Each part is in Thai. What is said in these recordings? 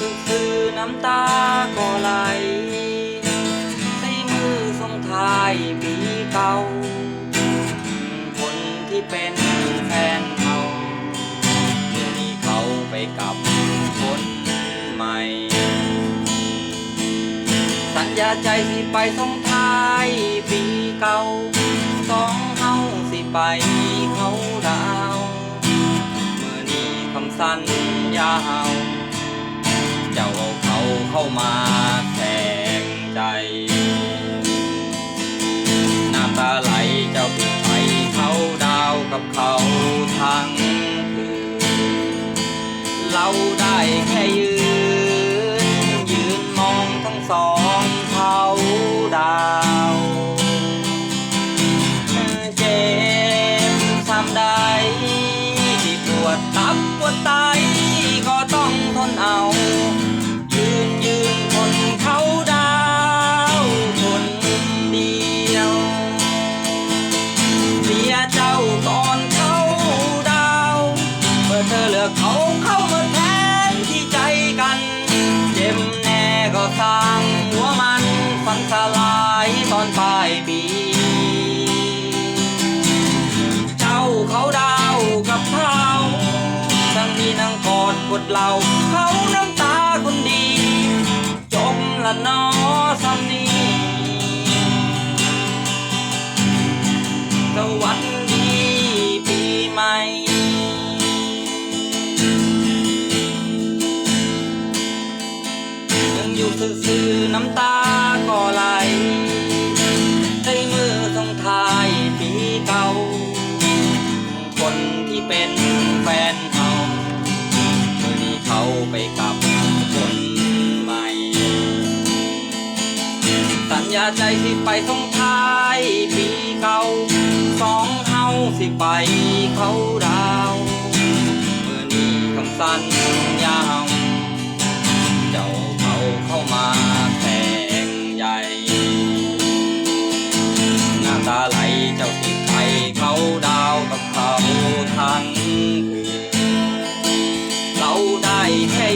ซื่อน้ำตาก็ไหลใส่มือส่งท้ายปีเก่า คนที่เป็นแฟนเขาเมื่อนี้เขาไปกับคนใหม่ สัญญาใจสิไปส่งท้ายปีเก่าสองเฮาสิไปเขาดาวเมื่อนี้คำสัญญา มาแทงใจ น้ำตาไหลเจ้าผิดไปเขาดาวกับเขาทั้งคืนเราได้แค่ยืน ยืนมองทั้งสองเขาดาวเจ็บซ้ำใดที่ปวดตับปวดตก็ เลือกเขาเข้ามาแทนที่ใจกัน เจ็บแน่ก็สร้างหัวมันฝันสลายตอนปลายปี เจ้าเขาดาวกับเขาทั้งนี้นั่งกอดกดเหล่าเขาน้ำตาคนดีจบละนอ ไปกับคนใหม่ สัญญาใจสิไปส่งท้ายปีเก่าสองเฮาสิไปเขาดาวเมื่อนี้คำสัญญา ได้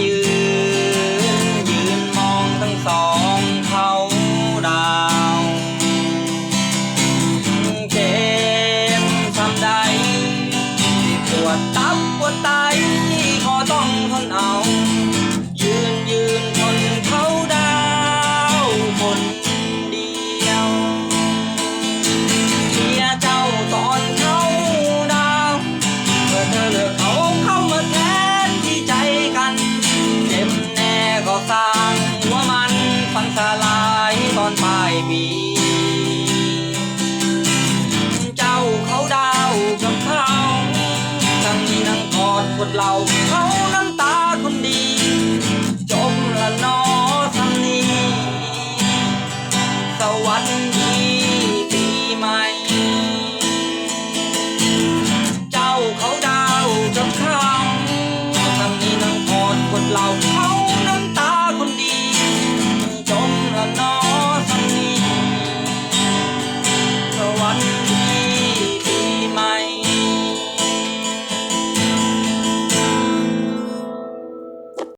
เราเขาน้ำตาคนดี จมละนอสำนีสวัสดีปีใหม่ เจ้าเขาดาวจำครั้งสำนีนังพอดคนเราเขา